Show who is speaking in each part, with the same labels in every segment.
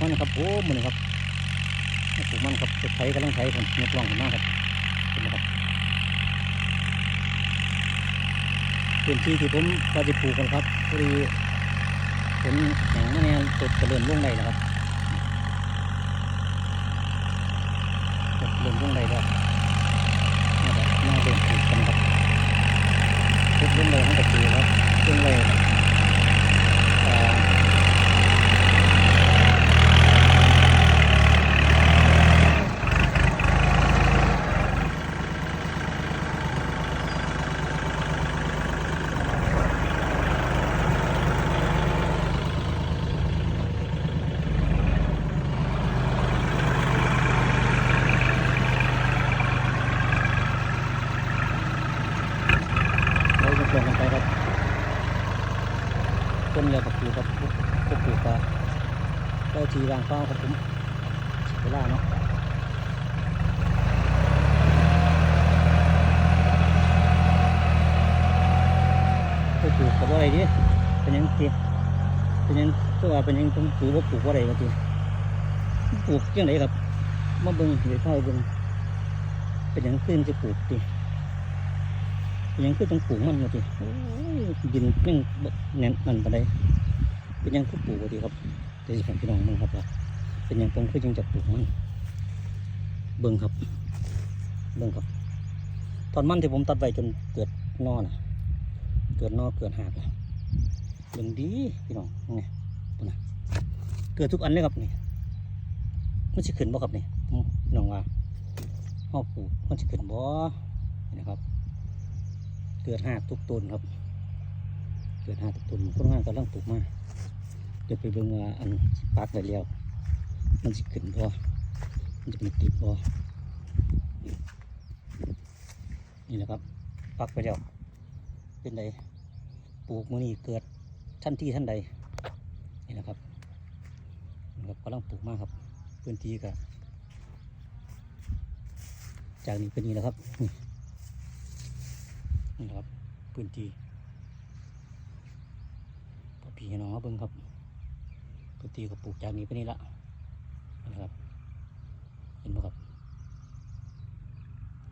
Speaker 1: มันครับโอ้มันครับปลูกมันครับจะใช้กำลังใช้ผมยกล่องขึ้นมาครับเห็นไหมครับเป็นที่ที่ผมว่าจะปลูกกันครับพอดีเห็นแหงมะแนวตดกระเลื่อนลงใดนะครับตดกระเลื่อนลงใด้แล้วยครับน่าเดินปลูกกันครับตดลงเลยให้กับปลูกครับลงเลยอ่า เราจะเปลี่ยนกันไปครับ ต้นเรือกับปูครับก็ปูปลาก็ทีวางเป้าครับผมเวลาเนาะก็ปลูกกับอะไรดิเป็นยังทีเป็นยังก็ว่าเป็นยังต้องปลูกว่าปลูกว่าอะไรมาทีปลูกยังไงครับมาเบิ่งเดี๋ยวเข้าเบิ่งเป็นยังขึ้นจะปลูกที ยังคือต้องปลูกมันมาทีโอ้ยดินแม่งบ่แน่นนั่นปานใดเป็นยังคือปลูกมาทีครับเดี๋ยวสิผมพี่น้องมึงครับว่าเป็นยังผมคือยังจะปลูกมันเบิ่งครับเบิ่งครับตอนมันที่ผมตัดไว้จนเกิดนอน่ะเกิดนอเกิดหากนะเบิ่งดีพี่น้องนี่ปุ่นน่ะเกิดทุกอันเลยครับนี่มันสิขึ้นบ่ครับนี่พี่น้องว่าเฮาปลูกมันสิขึ้นบ่นะครับ เกิดหากทุกต้นครับ เกิดหากทุกต้นคนงานกำลังปลูกมาเดี๋ยวไปเบิ่งว่าอันปักได้แล้วมันสิขึ้นบ่มันจะเป็นติดบ่นี่นี่แหละครับปักไปแล้วเป็นไดปลูกมือนี้เกิดทันที่ทันใดนี่แหละครับครับกำลังปลูกมากครับพื้นที่ก็จากนี้เป็นนี้แหละครับ นี่ครับพื้นที่พอพี่น้องเบิ่งครับพื้นที่ก็ปลูกจากนี้ไปนี่ละนะครับเห็นไหมครับ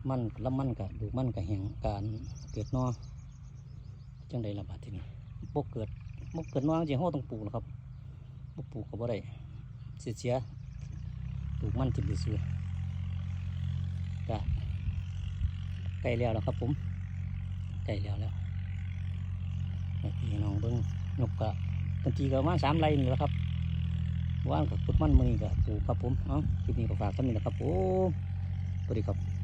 Speaker 1: มันลำมันกับดูมันกับแหงการเกิดนอจังใดระบาดที่นี่บกเกิดบกเกิดนอจริงๆเราต้องปลูกนะครับบกปลูกก็บ่ได้เสียเสียปลูกมันทิ่มไปซื้อก็ใกล้แล้วแล้วครับผม ก่แล้วแล้วให้พี่น้องเบิ้งนกกะบางทีก็ประมาสามไร่นี่แหละครับว่านกับพุดมันมือกับปูกครับผม เอาคลิปนี้ก็ฝากกันนี่แหละครับผมสวัสดีครับ